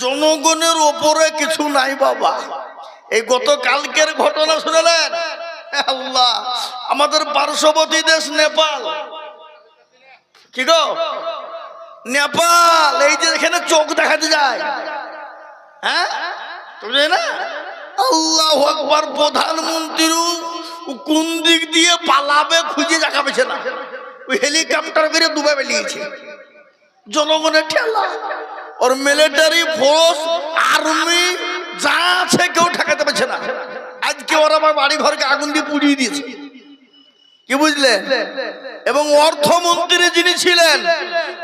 জনগণের ওপরে কিছু নাই বাবা। এই গত কালকের ঘটনা শুনলেন? আল্লাহ, আমাদের পার্শ্ববর্তী দেশ নেপাল। কি গো? নেপাল, এই যে এখানে চোখ দেখাতে যায়। হ্যাঁ? না? আল্লাহ একবার প্রধানমন্ত্রী কোন দিক দিয়ে পালাবে খুঁজে দেখা পেছে না। হেলিকপ্টার করে দুবে বেরিয়েছে জনগণের ঠেলা। ওর মিলিটারি ফোর্স আর্মি যা আছে কেউ ঠেকাতে পারছে না আজকে ওরা আমার বাড়ি ঘরকে আগুন দিয়ে পুড়িয়ে দিয়েছে কি বুঝলেন এবং অর্থমন্ত্রী যিনি ছিলেন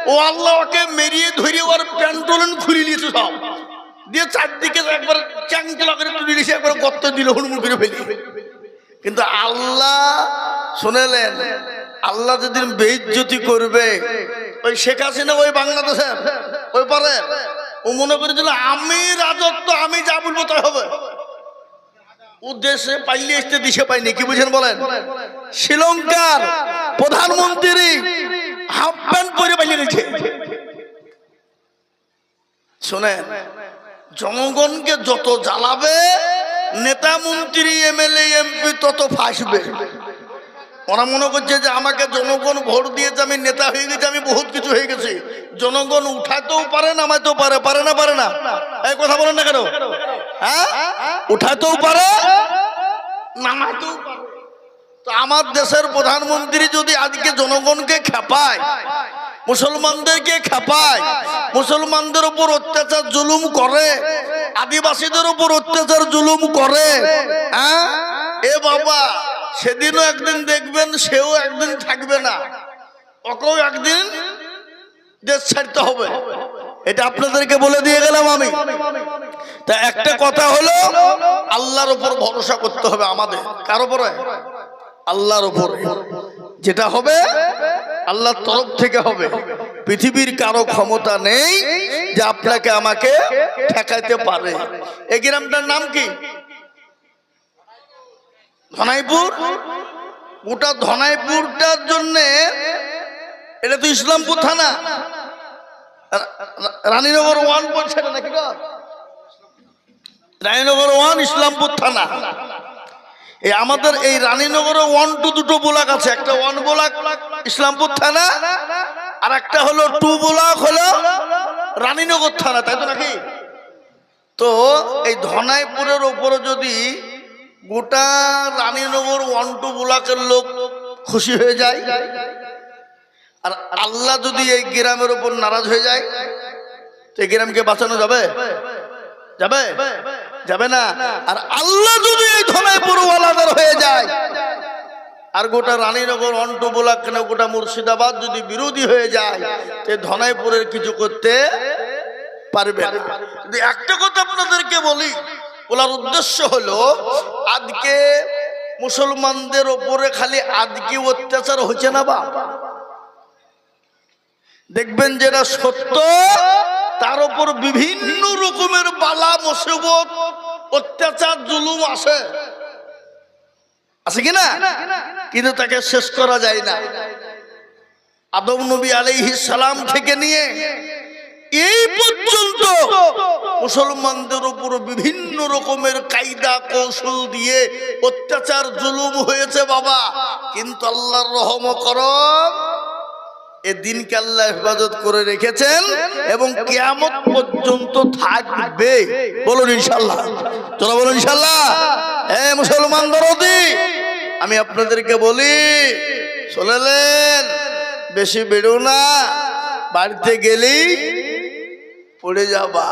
ও আল্লাহকে মেরিয়ে ধরিয়ে ওর প্যান্টোলন খুলে নিয়েছে সব দিয়ে চারদিকে একবার চ্যাংচলা করে তুলে দিয়েছে একবার গর্ত দিল হুড়মুড় করে ফেলি কিন্তু আল্লাহ শুনেলেন আল্লাহ যেদিন বেইজ্জতি করবে, ওই শেখ হাসিনা, ওই বাংলাদেশের ওই পারে, ও মনে করেছিল আমি রাজত্ব, আমি যা বলব তাই হবে। উদ্দেশ্যে পাইলে আসতে, দিশে পাইনি, কি বুঝেন বলেন? শ্রীলঙ্কার প্রধানমন্ত্রী হাফ প্যান্ট পরে পাইলে গেছে। শোনেন, জনগণকে যত জ্বালাবে, নেতা মন্ত্রী, এমএলএ, এমপি, তত ফাঁসবে। ওরা মনে করছে যে আমাকে জনগণ ভোট দিয়েছে, আমি নেতা হয়ে গেছি, আমি বহুত কিছু হয়ে গেছি। জনগণ উঠাতেও পারে নামাইতেও পারে পারে না পারে না। এই কথা বলেন না কেন? হ্যাঁ? উঠাতেও পারে নামাইতেও পারে। আমার দেশের প্রধানমন্ত্রী যদি আজকে জনগণকে খেপায় মুসলমানদেরকে খেপায়, মুসলমানদের উপর অত্যাচার, জুলুম করে, আদিবাসীদের উপর অত্যাচার, জুলুম করে হ্যাঁ? এ বাবা সেদিনও একদিন দেখবেন, সেও একদিন থাকবে না। ওকেও একদিন দেশ ছাড়তে হবে। এটা আপনাদেরকে বলে দিয়ে গেলাম আমি। তা একটা কথা হলো, আল্লাহর উপর ভরসা করতে হবে আমাদের। কার উপরে? আল্লাহর উপর। যেটা হবে, আল্লাহর তরফ থেকে হবে। পৃথিবীর কারও ক্ষমতা নেই যে আপনাকে আমাকে ঠেকাইতে পারে। এই গ্রামটার নাম কি? ধনাইপুর? গোটা ধনাইপুরটার জন্যে এটা তো ইসলামপুর থানা। রানীনগর ওয়ান বলছে নাকি রানীনগর ওয়ান, ইসলামপুর থানা। এই আমাদের এই রানীনগরে ওয়ান টু দুটো ব্লক আছে। একটা ওয়ান ব্লক, ইসলামপুর থানা, আর একটা হলো টু ব্লক হলো রানীনগর থানা, তাই তো নাকি? তো এই ধনাইপুরের ওপরে যদি গোটা রানীনগর ওয়ান টু ব্লকের লোক খুশি হয়ে যায়। আর আল্লাহ যদি এই গ্রামের উপর নারাজ হয়ে যায়, তো এই গ্রামকে বাঁচানো যাবে? যাবে? যাবে না। আর আল্লাহ যদি এই ধনাইপুর ওয়ালাদার হয়ে যায়, আর গোটা রানীনগর অন্ট বোলাক কেন, গোটা মুর্শিদাবাদ যদি বিরোধী হয়ে যায়, তো ধনাইপুরের কিছু করতে পারবে একটা কথা আপনাদেরকে বলি বলার উদ্দেশ্য হলো, আজকে মুসলমানদের ওপরে খালি আজকে অত্যাচার হচ্ছে না বা? দেখবেন যেটা সত্য, তার উপর বিভিন্ন রকমের বালা, মুসিবত, অত্যাচার, জুলুম আসে। আছে কিনা কিন্তু তাকে শেষ করা যায় না। আদম নবী আলাইহিস সালাম থেকে নিয়ে এই পর্যন্ত মুসলমানদের উপর বিভিন্ন রকমের কায়দা কৌশল দিয়ে অত্যাচার, জুলুম হয়েছে বাবা। কিন্তু আল্লাহর রহম করম এ দিনকে আল্লাহ হেফাজত করে রেখেছেন এবং কিয়ামত পর্যন্ত থাকবে। বলুন ইনশাল্লাহ চলো বলুন ইনশাল্লাহ এ মুসলমান দরদি, আমি আপনাদেরকে বলি চলেলেন বেশি বেরো না। বাড়িতে গেলেই পড়ে যাবা।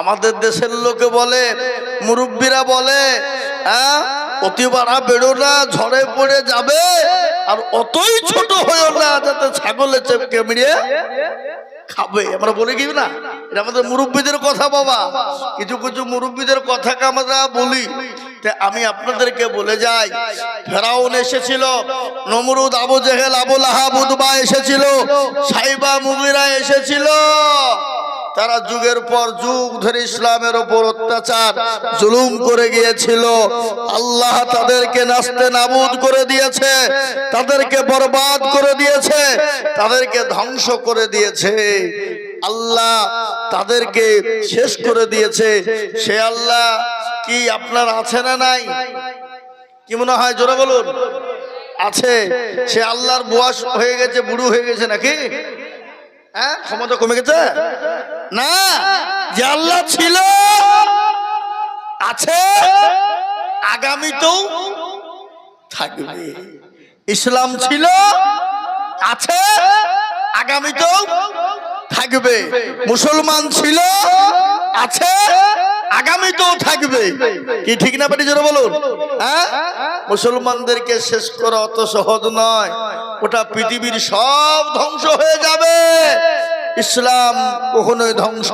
আমাদের দেশের লোকে বলে, মুরব্বীরা বলে হ্যাঁ অতি বাড়া বেরো না, ঝড়ে পড়ে যাবে, আর অতই ছোট হয়েও না যাতে ছাগলে চেপকে মিড়িয়ে খাবে। আমরা বলে কি না? এটা আমাদের মুরব্বীদের কথা বাবা। কিছু কিছু মুরব্বীদের কথাকে আমরা বলি। আমি আপনাদেরকে বলে যাই, ফেরাউন এসেছিল, নমরুদ আবু জেহেল আবুল আহাব উদবা এসেছিল, সাইবা মুগিরা এসেছিল। তারা যুগের পর যুগ ধরে ইসলামের ওপর অত্যাচার, জুলুম করে গিয়েছিল। আল্লাহ তাদেরকে নাস্তে নাবুদ করে দিয়েছে, তাদেরকে বরবাদ করে দিয়েছে, তাদেরকে ধ্বংস করে দিয়েছে। আল্লাহ তাদেরকে শেষ করে দিয়েছে। সে আল্লাহ কি আপনার আছে না নাই? কি মনে হয়? জোরে বলুন। আছে। সে আল্লাহর বয়স হয়ে গেছে, বুড়ো হয়ে গেছে নাকি? হ্যাঁ? ক্ষমতা কমে গেছে? না। যে আল্লাহ ছিল, আছে, আগামীতেও থাকবে। ইসলাম ছিল, আছে, আগামীতেও থাকবে। মুসলমান ছিল, আছে, আগামীতেও থাকবে। কি ঠিক না পারি জোরে বলুন? হ্যাঁ? মুসলমানদেরকে শেষ করা অত সহজ নয়। ওটা পৃথিবীর সব ধ্বংস হয়ে যাবে ইসলাম কখনোই ধ্বংস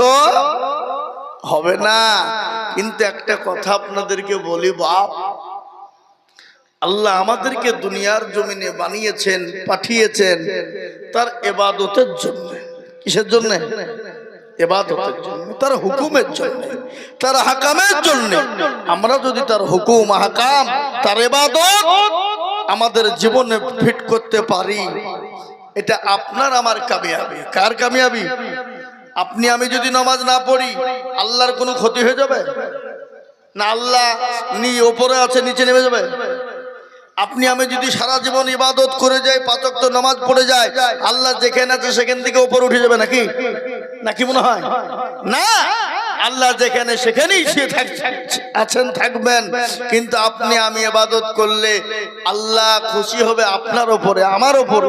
হবে না। কিন্তু একটা কথা আপনাদেরকে বলি, বাপ, আল্লাহ আমাদেরকে দুনিয়ার জমিনে বানিয়েছেন, পাঠিয়েছেন তার এবাদতের জন্য। কিসের জন্য? এবাদতের জন্য, তার হুকুমের জন্য, তার হাকামের জন্য। আমরা যদি তার হুকুম হাকাম তার এবাদত আমাদের জীবনে ফিট করতে পারি এটা আপনার, আমার কামিয়াবি। কার কামিয়াবি? আপনি, আমি যদি নামাজ না পড়ি, আল্লাহর কোনো ক্ষতি হয়ে যাবে? না, আল্লাহ নি ওপরে আছে, নিচে নেমে যাবে? আপনি, আমি যদি সারা জীবন ইবাদত করে যাই পাচক তো নামাজ পড়ে যায় আল্লাহ যেখানে আছে সেখান থেকে উপরে উঠে যাবে নাকি? নাকি মনে হয়? না! আল্লাহ যেখানে সেখানেই সে আছেন, থাকবেন। কিন্তু আপনি আমি এবাদত করলে আল্লাহ খুশি হবে আপনার ওপরে আমার ওপর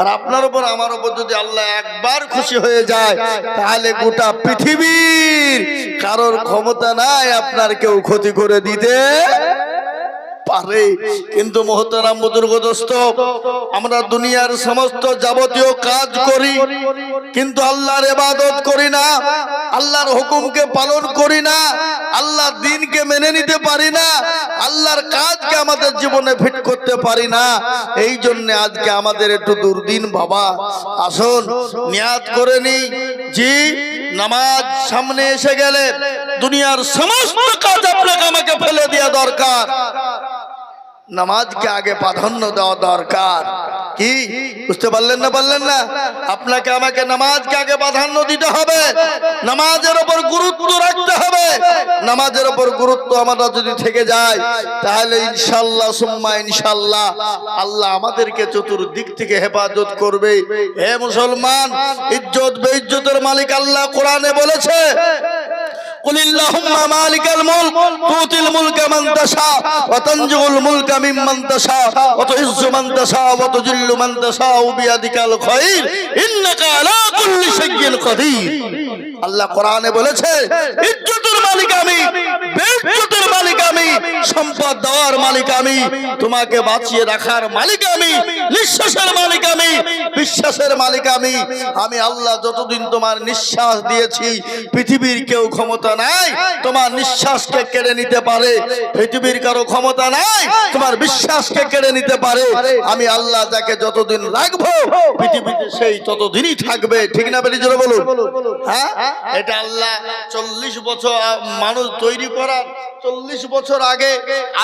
আর আপনার ওপর আমার ওপর যদি আল্লাহ একবার খুশি হয়ে যায়, তাহলে গোটা পৃথিবীর কারোর ক্ষমতা নাই আপনার কেউ ক্ষতি করে দিতে। পারে। কিন্তু মহতারাম বুজুর্গদোস্ত আমরা দুনিয়ার সমস্ত যাবতীয় কাজ করি, কিন্তু আল্লাহর এবাদত করি না, আল্লাহর হুকুমকে পালন করি না, আল্লাহর দিনকে মেনে নিতে পারি না, আল্লাহর কাজকে আমাদের জীবনে ফিট করতে পারি না। এই জন্য আজকে আমাদের একটু দুর্দিন বাবা, আসুন, নিয়াত করে নি জি নামাজ সামনে এসে গেলে দুনিয়ার সমস্ত কাজ আপনাকে আমাকে ফেলে দেওয়া দরকার। নামাজকে আগে প্রাধান্য দেওয়া দরকার। কি? বুঝতে পারলেন না পারলেন না? আপনাকে, আমাকে নামাজকে আগে প্রাধান্য দিতে হবে। নামাজের ওপর গুরুত্ব রাখতে হবে। নামাজের ওপর গুরুত্ব আমরা যদি থেকে যায়, তাহলে ইনশাল্লাহ সুম্মা ইনশাল্লাহ আল্লাহ আমাদেরকে চতুর্দিক থেকে হেফাজত করবে। হে মুসলমান ইজ্জত বেইজ্জতের মালিক আল্লাহ কোরআনে বলেছে قل اللهم مالك الملك تؤتي الملك من تشاء وتنزع الملك ممن تشاء وتعز من تشاء وتذل من تشاء بيدك الخير انك على كل شيء قدير আল্লাহ কোরআনে বলেছে ইজ্জতের মালিক আমি বেইজ্জতের মালিক আমি সম্পদ দেওয়ার মালিক আমি তোমাকে বাঁচিয়ে রাখার মালিক আমি নিঃশ্বাসের মালিক আমি বিশ্বাসের মালিক আমি আমি আল্লাহ যতদিন তোমার নিঃশ্বাস দিয়েছি পৃথিবীর কেউ ক্ষমতা নাই তোমার নিঃশ্বাসকে কেড়ে নিতে পারে। পৃথিবীর কারও ক্ষমতা নাই তোমার বিশ্বাসকে কেড়ে নিতে পারে। আমি আল্লাহ যাকে যতদিন রাখব পৃথিবীতে সেই ততদিনই থাকবে। ঠিক না বেরিয়ে বলুন? হ্যাঁ? এটা আল্লাহ চল্লিশ বছর মানুষ তৈরি করার চল্লিশ বছর আগে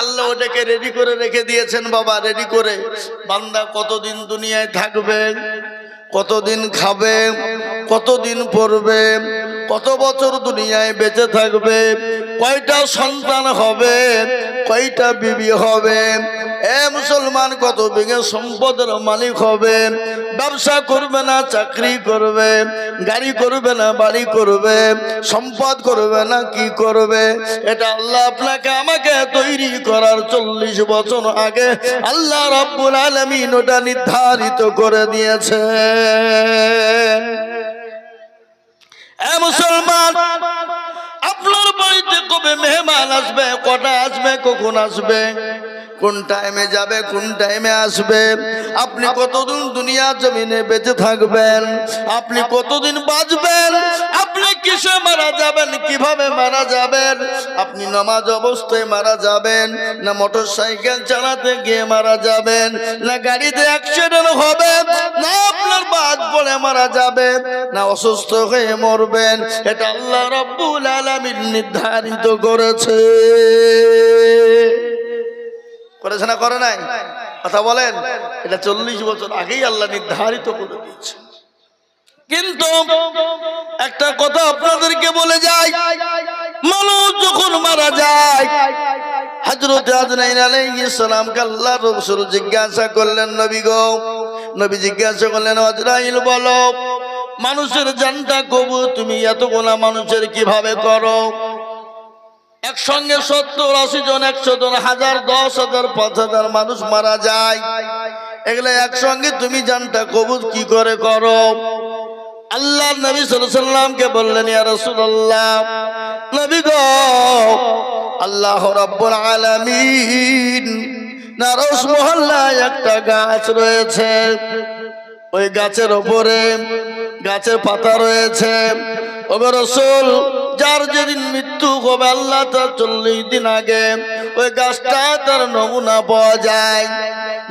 আল্লাহ ওটাকে রেডি করে রেখে দিয়েছেন বাবা রেডি করে। বান্দা কতদিন দুনিয়ায় থাকবে কতদিন খাবে কতদিন পড়বে কত বছর দুনিয়ায় বেঁচে থাকবে? কয়টা সন্তান হবে? কয়টা বিবি হবে? এ মুসলমান, কত বিঘে সম্পদের মালিক হবে? ব্যবসা করবে না, চাকরি করবে? গাড়ি করবে না, বাড়ি করবে? সম্পদ করবে না, কি করবে? এটা আল্লাহ আপনাকে, আমাকে তৈরি করার চল্লিশ বছর আগে আল্লাহ রব্বুল আলমিন ওটা নির্ধারিত করে দিয়েছে। মুসলমান, আপনার বাড়িতে কবে মেহমান আসবে, কটা আসবে, কখন আসবে, কোন টাইমে যাবে, কোন টাইমে আসবে, আপনি কতদিন দুনিয়া জমিনে বেঁচে থাকবেন, আপনি কতদিন বাঁচবেন, আপনি কীভাবে মারা যাবেন? আপনি নামাজ অবস্থায় মারা যাবেন, না মোটর সাইকেল চালাতে গিয়ে মারা যাবেন, না গাড়িতে অ্যাক্সিডেন্ট হবে, না আপনার বাদ পড়ে মারা যাবে না অসুস্থ হয়ে মরবেন। এটা আল্লাহ রব্বুল আলামিন নির্ধারিত করেছে। করেছে না করে নাই? কথা বলেন। এটা চল্লিশ বছর আগেই আল্লাহ নির্ধারিত করে দিয়েছে। কিন্তু একটা কথা আপনাদেরকে বলে যাই, মানুষ যখন মারা যায় জিজ্ঞাসা করলেন, নবী জিজ্ঞাসা করলেন বলো, মানুষের তুমি মানুষের কীভাবে করো? একসঙ্গে সত্তর, আশি জন, একশো জন, হাজার, দশ হাজার, পাঁচ হাজার মানুষ মারা যায়। এগুলো একসঙ্গে তুমি জানটা কবুল কি করে করো? আল্লাহ নবী সাল্লামকে বললেন, ইয়া রাসূলুল্লাহ, নবী গো, আল্লাহ রাব্বুল আলামিন নারস মহল্লায় একটা গাছ রয়েছে। ওই গাছের ওপরে গাছের পাতা রয়েছে। ওগো রসুল, যার যেদিন মৃত্যু হবে, আল্লাহ তার চল্লিশ দিন আগে ওই গাছটা তার নমুনা পাওয়া যায়।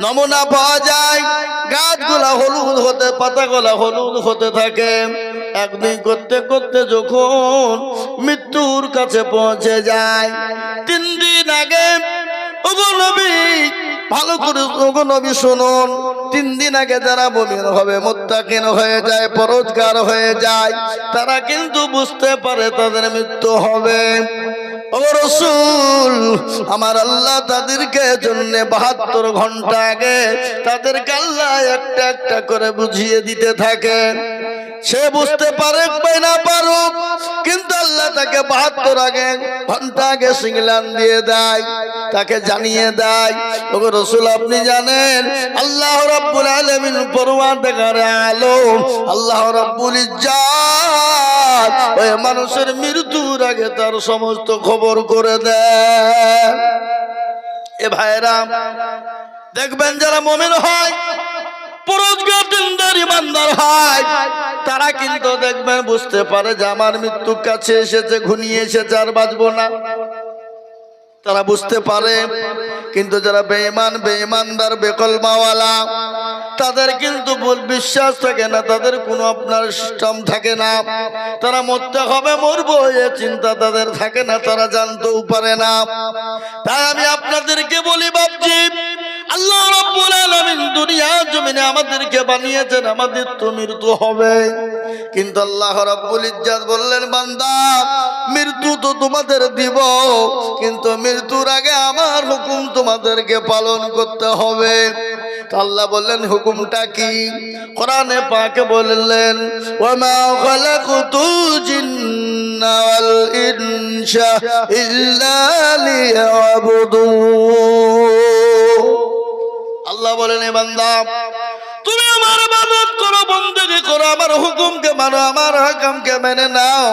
নমুনা পাওয়া যায়। গাছগুলা হলুদ হতে, পাতাগুলা হলুদ হতে থাকে। একদিন করতে করতে যখন মৃত্যুর কাছে পৌঁছে যায়, তিন দিন আগে ওগো ভালো করে নবী, শুনুন। তিন দিন আগে যারা বমির হবে, মোত্তাকিন হয়ে যায়, পরোজগার হয়ে যায়, তারা কিন্তু বুঝতে পারে তাদের মৃত্যু হবে। আমার আল্লাহ তাদেরকে জন্য বাহাত্তর ঘণ্টা আগে তাদেরকে আল্লাহ একটা একটা করে বুঝিয়ে দিতে থাকে সে বুঝতে পারে না পারুক, কিন্তু আল্লাহ তাকে বাহাত্তর আগে ঘণ্টা আগে সিংলান দিয়ে দেয়, তাকে জানিয়ে দেয়, ওগো রসুল আপনি জানেন, আল্লাহ রাব্বুল আলামিন পরওয়ারদিগার আলম, আল্লাহ রাব্বুল ওই মানুষের মৃত্যুর আগে তার সমস্ত খবর করে দেয় এ ভাইরা, দেখবেন যারা মমিন হয় পুরস্কার দিনদার ইমানদার হয়। তারা কিন্তু দেখবেন বুঝতে পারে যে আমার মৃত্যুর কাছে এসেছে ঘুনিয়ে এসেছে, আর বাঁচবো না। তারা বুঝতে পারে, কিন্তু যারা বেঈমান, বেঈমানদার, বেকলমাওয়ালা, তাদের কিন্তু বিশ্বাস থাকে না, তাদের কোনো আপনার সিস্টেম থাকে না। তারা মরতে হবে, মরবো এ চিন্তা তাদের থাকে না, তারা জানতেও পারে না। তাই আমি আপনাদেরকে বলি, বাপজি আল্লাহ রাব্বুল আলামিন দুনিয়া জমিনে আমাদেরকে বানিয়েছেন, আমাদের তো মৃত্যু হবে। কিন্তু আল্লাহ রাব্বুল ইজ্জাত বললেন, বান্দা, মৃত্যু তো তোমাদের দিব, কিন্তু মৃত্যুর আগে আমার হুকুম তোমাদেরকে পালন করতে হবে। আল্লাহ বললেন, হুকুমটা কি? কোরআনে পাকে বললেন ওমা খালাকুতুল জিন্না ওয়াল ইনসা ইল্লা লিয়াবুদুন আল্লাহ বলেন, এ বান্দা, তুমি আমার ইবাদত করো, বন্দেগী করো, আমার হুকুমকে মানো, আমার হাকামকে মেনে নাও।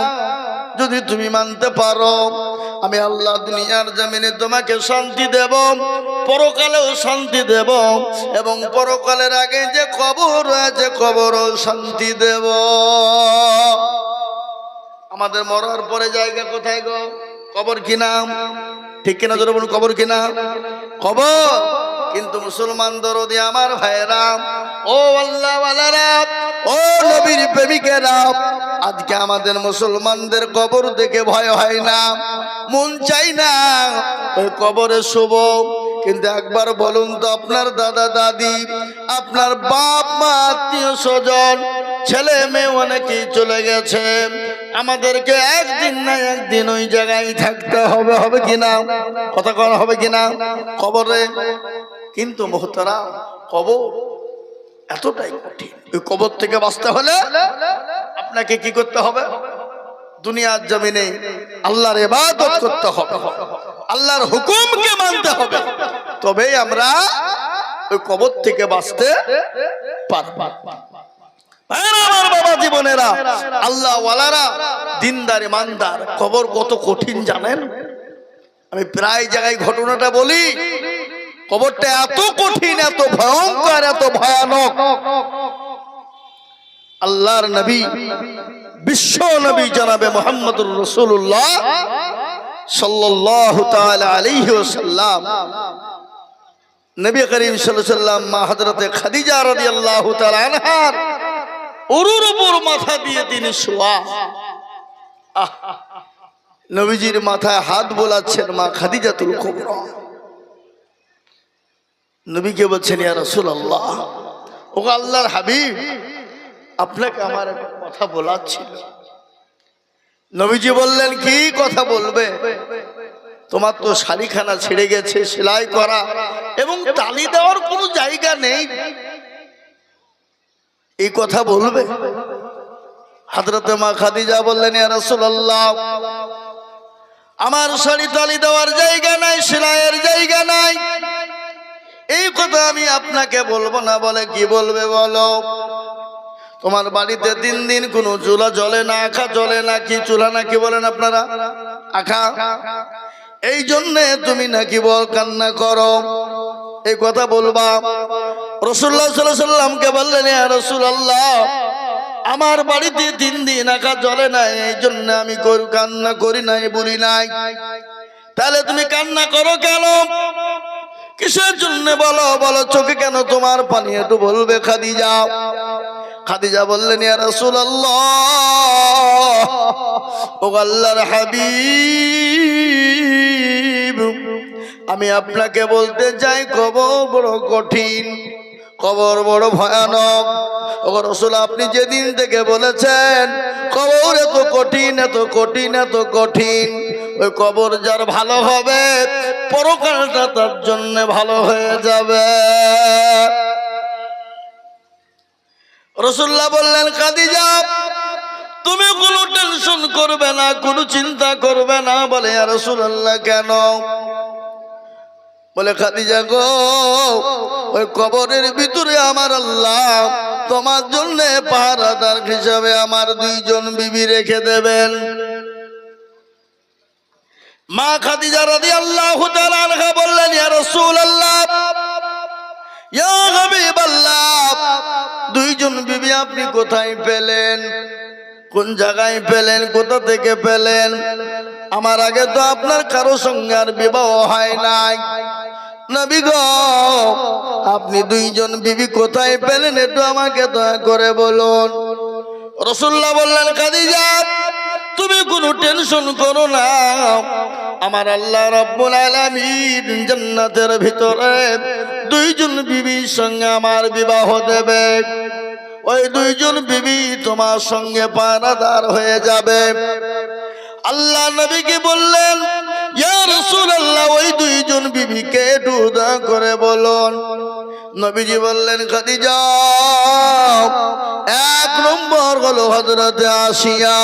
যদি তুমি মানতে পারো, আমি আল্লাহ দুনিয়ার জমিনে তোমাকে শান্তি দেব, পরকালেও শান্তি দেব এবং পরকালের আগে যে কবর রয়েছে, কবরও শান্তি দেব। আমাদের মরার পরে জায়গা কোথায় গো? কবর কিনা ঠিক কিনা ধরে বলুন, কবর কিনা কবর। কিন্তু মুসলমান দরদি আমার ভাইরা ও আল্লাহ ও নবীর প্রেমিকেরা, আজকে আমাদের মুসলমানদের কবর দেখে ভয় হয় না, মন চাই না ওই কবরে শুভ কিন্তু একবার বলুন তো, আপনার দাদা, দাদি, আপনার বাপ, মা, আত্মীয়, স্বজন, ছেলে, মেয়ে অনেকেই চলে গেছে। আমাদেরকে একদিন না একদিন ওই জায়গায় থাকতে হবে হবে কিনা? কথা করা হবে কিনা? কবরে কিন্তু মোহতারা, কবর এতটাই কঠিন। ওই কবর থেকে বাঁচতে হলে আপনাকে কি করতে হবে? দুনিয়ার জমিনে আল্লাহর ইবাদত করতে হবে। আল্লাহর হুকুমকে মানতে হবে। তবেই আমরা ওই কবর থেকে বাঁচতে পারব। আমার বাবা জীবনেরা আল্লাহ দিনদার কবর কত কঠিন জানেন? আমি প্রায় জায়গায় ঘটনাটা বলি কবরটা এত কঠিন, এত ভয়ঙ্কর, এত ভয়ানক। আল্লাহর নবী, বিশ্ব নবী জানাবে মোহাম্মদুর রসুল্লাহ করিম খাদিজা মাথা দিয়ে মাথায় হাত বোলাচ্ছেন মা খাদিজাতুল কুবরা। নবীকে বলছেন, ইয়া রাসূলুল্লাহ ও আল্লাহর হাবিব, আপনাকে আমার একটা কথা বলার ছিল। নবীজি বললেন, কি কথা বলবে? তোমার তো শাড়িখানা ছেড়ে গেছে, সেলাই করা, এবং তালি দেওয়ার কোনো জায়গা নেই। এই কথা বলবে? হাজরতে মা খাদিজা বললেন, ইয়া রাসূলুল্লাহ, আমার শাড়ি তালি দেওয়ার জায়গা নাই, সেলাইয়ের জায়গা নাই। এই কথা আমি আপনাকে বলব না বলে কি বলবে বলো? তোমার বাড়িতে তিন দিন কোনো চুলা জ্বলে না, আখা জ্বলে না, কি চুলা না কি বলেন আপনারা? আখা? এই জন্যে তুমি নাকি বল কান্না করো। এই কথা বলবা। রসুল্লাহ বললেন রসুল্লাহ আমার বাড়িতে তিন দিন আঁকা জ্বলে নাই এই জন্য আমি কান্না করি নাই, বলি নাই। তাহলে তুমি কান্না করো কেন? কিসের জন্য বলো? বলো, চোখে কেন তোমার পানি? একটু বলবে খাদিজা। খাদিজা বললেন, ইয়া রাসূলুল্লাহ, ও আল্লাহর হাবিব, আমি আপনাকে বলতে চাই কবর বড় কঠিন কবর বড় ভয়ানক। ও রসুল, আপনি যেদিন থেকে বলেছেন কবর এত কঠিন এত কঠিন এত কঠিন ওই কবর যার ভালো হবে, পরকালটা তার জন্য ভালো হয়ে যাবে। রসুল্লাহ বললেন, কাদিজা, তুমি কোনো টেনশন করবে না, কোনো চিন্তা করবে না। বলে আর রসুল্লাহ কেন? বলে খাদিজা গো, ওই কবরের ভিতরে আমার আল্লাহ তোমার জন্য পাহারাদার হিসাবে আমার দুইজন বিবি রেখে দেবেন। মা খাদিজা রাদি আল্লাহ বললেন, ইয়া হাবিবাল্লাহ, দুইজন বিবি আপনি কোথায় পেলেন? কোন জায়গায় পেলেন? কোথা থেকে পেলেন? আমার আগে তো আপনার কারও সঙ্গে আর বিবাহ হয় নাই। আপনি দুইজন বিবি কোথায় পেলেন একটু আমাকে দয়া করে বলুন। রসুল্লাহ বললেন, খাদিজা তুমি কোনো টেনশন করো না। আমার আল্লাহ রব্বুল আলামিন জান্নাতের ভিতরে দুইজন বিবির সঙ্গে আমার বিবাহ দেবে। ওই দুইজন বিবি তোমার সঙ্গে পানাদার হয়ে যাবে। আল্লাহ নবীকে বললেন রাসূলুল্লাহ, ওই দুইজন বিবিকে দুদা করে বলুন। নবীজি বললেন, খাদিজা, এক নম্বর হলো হযরতে আসিয়া।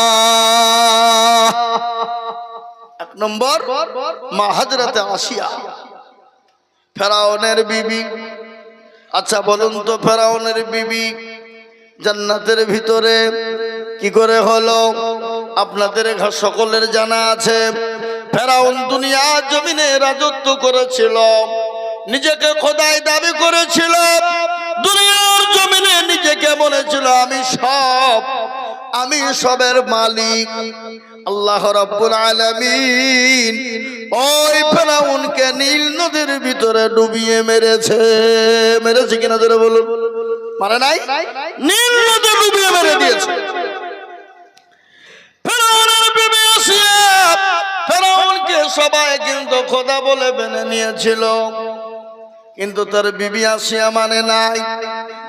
এক নম্বর মা হযরতে আসিয়া। ফেরাউনের বিবি। আচ্ছা বলুন তো ফেরাউনের বিবি জান্নাতের ভিতরে কি করে হলো? আপনাদের ঘর সকলের জানা আছে। ফেরাউন দুনিয়া জমিনে রাজত্ব করেছিল। নিজেকে খোদাই দাবি করেছিল। দুনিয়ার জমিনে নিজেকে বলেছিল, আমি সব, আমি সবের মালিক। আল্লাহ রাব্বুল আলামিন ওই ফেরাউনকে নীল নদীর ভিতরে ডুবিয়ে মেরেছে। মেরেছে কিনা ধরে বলুন। মানে নাই? নীল নদী ডুবিয়ে মেরে দিয়েছে। ফেরাউনকে সবাই কিন্তু খোদা বলে মেনে নিয়েছিল। কিন্তু তার বিবি আসিয়া মানে নাই।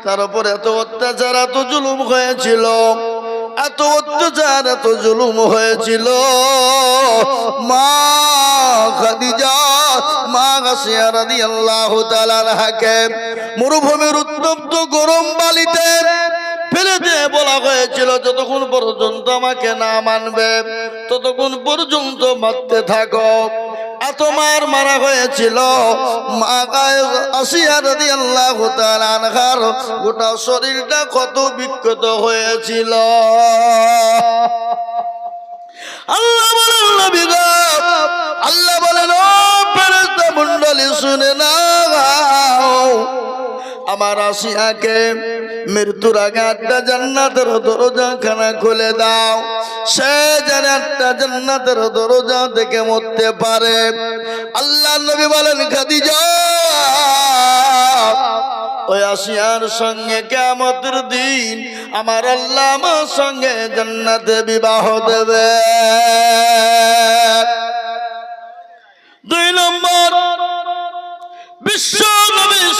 তার উপর এত অত্যাচার, এত জুলুম হয়েছিল। এত অত্যাচার, এত জুলুম হয়েছিল। মা খাদিজা, মা গাছিয়া রাদিয়াল্লাহু তাআলার হাকে মরুভূমির উত্তপ্ত গরম বালিতে ফেলে দিয়ে বলা হয়েছিল, যতক্ষণ পর্যন্ত আমাকে না মানবে, ততক্ষণ পর্যন্ত মারতে থাকো। এত মার হয়েছিল গোটা শরীরটা কত বিক্ষত হয়েছিল। আল্লাহ বলেন আল্লাহ বলেন, ও মণ্ডলী, শুনে নাও। আমার আসিয়াকে মৃত্যুর আগে একটা জান্নাতের দরজা খানা খুলে দাও। সে যেন একটা জান্নাতের দরজা থেকে মরতে পারে। আল্লাহ নবী বলেন, খাদিজা, ওই আসিয়ার সঙ্গে কেমতের দিন আমার আল্লাহ আমার সঙ্গে জান্নাতে বিবাহ দেবে। দুই নম্বর, বিশ্ব